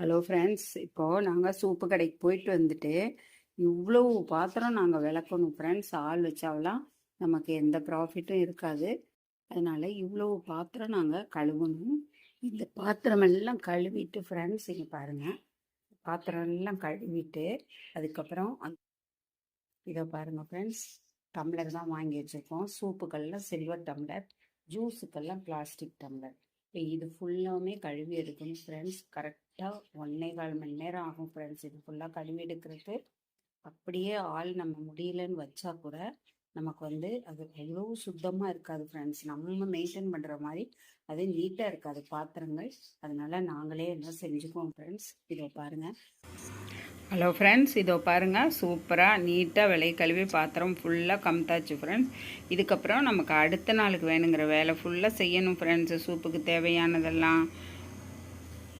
Hello friends இப்போது நாங்கள் soup கடைக்கு போயிட்டு வந்துட்டு இவ்வளோ பாத்திரம் நாங்கள் விளக்கணும் ஃப்ரெண்ட்ஸ் ஆள் வச்சாலாம் நமக்கு எந்த ப்ராஃபிட்டும் இருக்காது. அதனால் இவ்வளோ பாத்திரம் நாங்கள் கழுவணும். இந்த பாத்திரம் எல்லாம் கழுவிட்டு ஃப்ரெண்ட்ஸ் இங்கே பாருங்கள் பாத்திரம் எல்லாம் கழுவிட்டு அதுக்கப்புறம் இதை பாருங்கள் ஃப்ரெண்ட்ஸ் டம்ளர் தான் வாங்கி வச்சுருக்கோம். சூப்புக்கெல்லாம் சில்வர் டம்ளர் ஜூஸுக்கெல்லாம் பிளாஸ்டிக் டம்ளர் இது ஃபுல்லாமே கழுவி எடுக்கணும் ஃப்ரெண்ட்ஸ் கரெக்டாக ஒன்னே கால் மணி நேரம் ஆகும் ஃப்ரெண்ட்ஸ் இது ஃபுல்லாக கழுவி எடுக்கிறது அப்படியே ஆள் நம்ம முடியலன்னு வச்சா கூட நமக்கு வந்து அது அவ்வளோ சுத்தமாக இருக்காது ஃப்ரெண்ட்ஸ் நம்ம மெயின்டைன் பண்ணுற மாதிரி அது நீட்டாக இருக்காது பாத்திரங்கள். அதனால நாங்களே என்ன செஞ்சுக்குவோம் ஃப்ரெண்ட்ஸ் இதை பாருங்கள் ஹலோ ஃப்ரெண்ட்ஸ் இதோ பாருங்கள் சூப்பராக நீட்டாக விலை கழுவி பாத்திரம் ஃபுல்லாக கம்தாச்சு ஃப்ரெண்ட்ஸ் இதுக்கப்புறம் நமக்கு அடுத்த நாளுக்கு வேணுங்கிற வேலை ஃபுல்லாக செய்யணும் ஃப்ரெண்ட்ஸு சூப்புக்கு தேவையானதெல்லாம்.